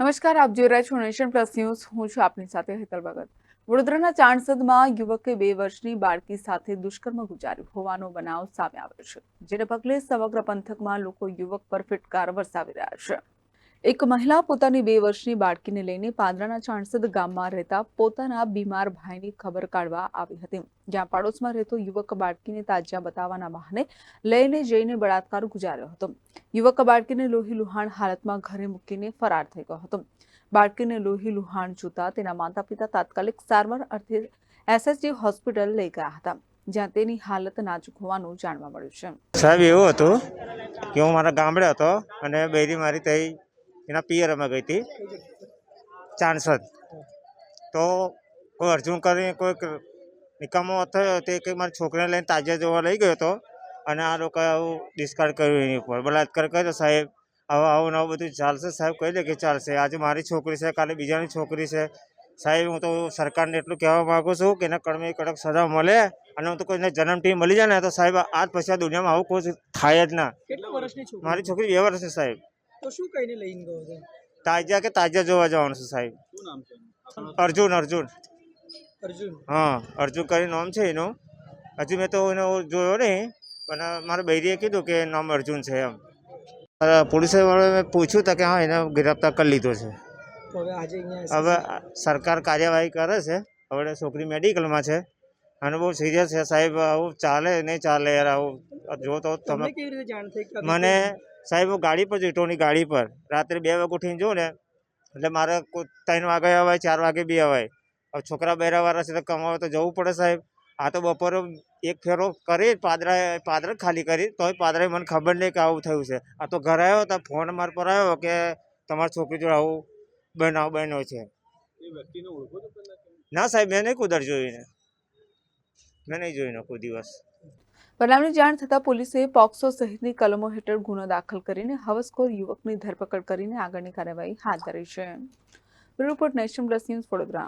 નમસ્કાર, આપ જોઈ રહ્યા છો નેશન પ્લસ ન્યૂઝ. હું છું આપની સાથે હેતલ ભગત. વડોદરાના ચાણસદમાં યુવકે બે વર્ષની બાળકી સાથે દુષ્કર્મ ગુજાર્યું હોવાનો બનાવ સામે આવ્યો છે, જેને પગલે સમગ્ર પંથકમાં લોકો યુવક પર ફિટકાર વરસાવી રહ્યા છે. એક મહિલા પોતાની બે વર્ષની બાળકીને લઈને પાંદરાના ચાણસદ ગામમાં રહેતા પોતાના બીમાર ભાઈની ખબર કાઢવા આવી હતી. જ્યાં પાડોશમાં રહેતો યુવક બાળકીને તાજિયા બતાવવાના બહાને લઈને જઈને બળાત્કાર ગુજાર્યો હતો. યુવક બાળકીને લોહી લુહાણ હાલતમાં ઘરે મૂકીને ફરાર થઈ ગયો હતો. બાળકીને લોહી લુહાણ જોતા તેના માતા પિતા તાત્કાલિક સારવાર અર્થે એસએસજી હોસ્પિટલ લઈ ગયા હતા, જ્યાં તેની હાલત નાજુક હોવાનું જાણવા મળ્યું છે. સાહેબ, એવું હતું કે હું મારા ગામડે હતો અને બેરી મારી તઈ એના પિયરમાં ગઈ હતી. ચાણસદ. તો કોઈ અર્જુન કરીને કોઈક નિકામો થયો તે કંઈ મારી છોકરીને લઈને તાજિયા જોવા લઈ ગયો હતો. અને આ લોકોએ આવું ડિસ્કાર્ડ કર્યું એની ઉપર. બલાત્કાર કર્યો સાહેબ હવે આવું નવું બધું ચાલશે. સાહેબ કહી દે કે ચાલશે. આજે મારી છોકરી છે કાલે બીજાની છોકરી છે. સાહેબ હું તો સરકારને એટલું કહેવા માગું છું કે એના કડમે કડક સજા મળે અને હું તો કોઈને જન્મથી મળી જાય ને તો સાહેબ આજ પછી આ દુનિયામાં આવું કોઈ થાય જ ના. મારી છોકરી બે વર્ષની સાહેબ. તો શું કહીને લઈને ગયો છે તાજા કે તાજા જોવા જવાનું છે સાહેબ. શું નામ છે અર્જુન અર્જુન. અર્જુન. હા અર્જુન કરી નામ છે એનું. હજી મેં તો એનો જોયો નહીં પણ મારા બૈરીએ કીધું કે નામ અર્જુન છે એમ. પોલીસે વાળાએ મેં પૂછ્યું તો કે હા એને ગિરફ્તાર કરી લીધો છે. હવે આજે અહીંયા હવે આ સરકાર કાર્યવાહી કરે છે. હવે છોકરી મેડિકલમાં છે. અને બહુ સિરિયસ છે સાહેબ આવું ચાલે નહીં ચાલે યાર આવું જો તો તમે કેવી રીતે જાણ થઈ કે આ મને સાહેબ હું ગાડી પર છું ઇટોની ગાડી પર. રાત્રે બે વાગે ઉઠીને જોઉં ને એટલે મારે ત્રણ વાગે અવાય ચાર વાગે બી અવાય. હવે છોકરા બહેરાવાળા છે તો કમાવા તો જવું પડે સાહેબ. આ તો બપોરે એક ફેરો કરી પાદરા પાદરા ખાલી કરી તોય પાદરાએ મને ખબર નહીં કે આવું થયું છે. આ તો ઘરે આવ્યો તો ફોન મારા પર આવ્યો કે તમારી છોકરી જોડે આવું બનાવ બન્યો છે. ના સાહેબ મેં નહીં કુદર જોઈને. મેં નહીં જોઈને કોઈ દિવસ. બનાવની જાણ થતાં પોલીસે પોક્સો સહિતની કલમો હેઠળ ગુનો દાખલ કરીને હવસખોર યુવકની ધરપકડ કરીને આગળની કાર્યવાહી હાથ ધરી છે. Report nation plus news Vadodara.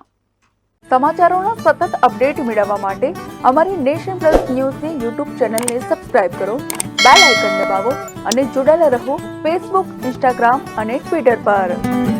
સમાચારોના સતત અપડેટ મેળવવા માટે અમારી નેશન પ્લસ ન્યૂઝની યુટ્યુબ ચેનલને સબસ્ક્રાઇબ કરો, બેલ આઇકન દબાવો અને જોડાયેલા રહો ફેસબુક, ઇન્સ્ટાગ્રામ અને ટ્વિટર પર.